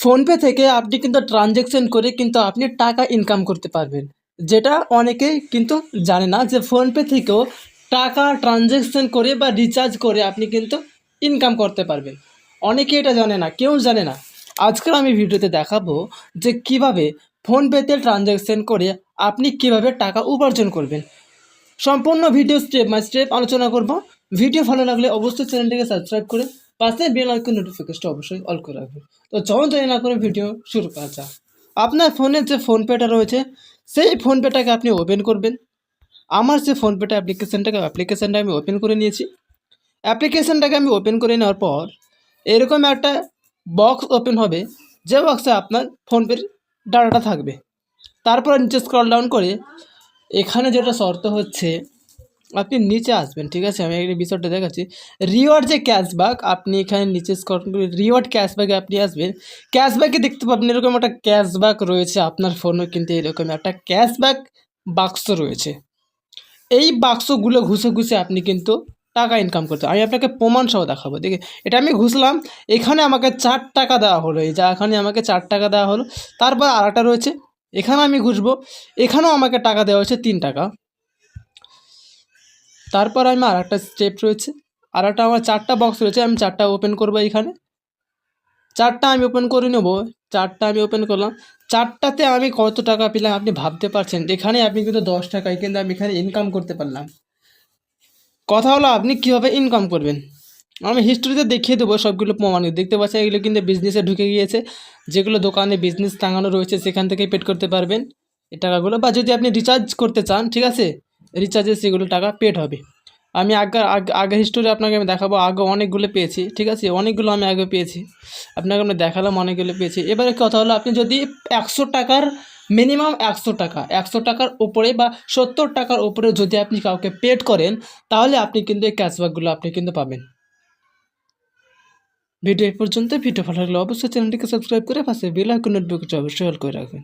PhonePe থেকে আপনি কিন্তু ট্রানজ্যাকশন করে কিন্তু আপনি টাকা ইনকাম করতে পারবেন। যেটা অনেকেই কিন্তু জানে না যে ফোনপে থেকেও টাকা ট্রানজ্যাকশন করে বা রিচার্জ করে আপনি কিন্তু ইনকাম করতে পারবেন। অনেকে এটা জানে না, কেউ জানে না। আজকাল আমি ভিডিওতে দেখাবো যে কীভাবে ফোনপেতে ট্রানজ্যাকশন করে আপনি কীভাবে টাকা উপার্জন করবেন। সম্পূর্ণ ভিডিও স্টেপ বাই স্টেপ আলোচনা করব। ভিডিও ভালো লাগলে অবশ্যই চ্যানেলটিকে সাবস্ক্রাইব করে পাশে বেল আইকন নোটিফিকেশনটা অবশ্যই অল করে রাখবেন। তো চলুন দেরি না করে ভিডিও শুরু করা যাক। আপনার ফোনে যে ফোনপেটা রয়েছে, সেই ফোনপেটাকে আপনি ওপেন করবেন। আমার যে ফোনপেটা অ্যাপ্লিকেশনটাকে অ্যাপ্লিকেশনটা আমি ওপেন করে নিয়েছি। অ্যাপ্লিকেশনটাকে আমি ওপেন করে নেওয়ার পর, এরকম একটা বক্স ওপেন হবে, যে বক্সে আপনার ফোনপের ডাটাটা থাকবে। তারপর নিচে স্ক্রল ডাউন করে, এখানে যেটা শর্ত হচ্ছে আপনি নিচে আসবেন, ঠিক আছে? আমি এই বিষয়টা দেখাচ্ছি। রিওয়ার্ড যে ক্যাশব্যাক আপনি এখানে নিচে রিওয়ার্ড ক্যাশব্যাকে আপনি আসবেন। ক্যাশব্যাকে দেখতে পাবেন এরকম একটা ক্যাশব্যাক রয়েছে আপনার ফোনে কিন্তু এরকম একটা ক্যাশব্যাক বাক্স রয়েছে। এই বাক্সগুলো ঘুষে ঘুষে আপনি কিন্তু টাকা ইনকাম করতে আমি আপনাকে প্রমাণ সহ দেখাবো, দেখে। এটা আমি ঘুষলাম, এখানে আমাকে চার টাকা দেওয়া হলো, এই যা এখানে আমাকে চার টাকা দেওয়া হলো। তারপর আরেকটা রয়েছে, এখানে আমি ঘুষবো, এখানেও আমাকে টাকা দেওয়া হয়েছে তিন টাকা। তারপর আমি আর একটা স্টেপ রয়েছে। আর একটা আমার চারটা বক্স রয়েছে, আমি চারটা ওপেন করব এখানে। চারটা আমি ওপেন করে নেব, চারটা আমি ওপেন করলাম। চারটাতে আমি কত টাকা পেলাম আপনি ভাবতে পারছেন? এখানে আপনি কিন্তু দশ টাকায় কিন্তু আমি এখানে ইনকাম করতে পারলাম। কথা হলো আপনি কীভাবে ইনকাম করবেন? আমি হিস্ট্রিতে দেখিয়ে দেবো সবগুলো প্রমাণ। দেখতে পাচ্ছেন, এগুলো কিন্তু বিজনেসে ঢুকে গিয়েছে। যেগুলো দোকানে বিজনেস টাঙানো রয়েছে, সেখান থেকেই পেড করতে পারবেন। এই টাকাগুলো বা যদি আপনি রিচার্জ করতে চান, ঠিক আছে? রিচার্জে সেগুলো টাকা পেড হবে। আমি আগে আগে হিস্টোরি আপনাকে আমি দেখাবো, আগে অনেকগুলো পেয়েছি, ঠিক আছে? অনেকগুলো আমি আগে পেয়েছি। আপনাকে আমি দেখালাম, অনেকগুলো পেয়েছি। এবারে কথা হলো, আপনি যদি একশো টাকার মিনিমাম একশো টাকা, একশো টাকার উপরে বা সত্তর টাকার উপরে যদি আপনি কাউকে পেড করেন, তাহলে আপনি কিন্তু এই ক্যাশব্যাকগুলো আপনি কিন্তু পাবেন। ভিডিও পর্যন্ত ভিডিও ভালো লাগলে অবশ্যই চ্যানেলটিকে সাবস্ক্রাইব করে পাশে বেল আইকন নোটিফিকেশন অবশ্যই করে রাখবেন।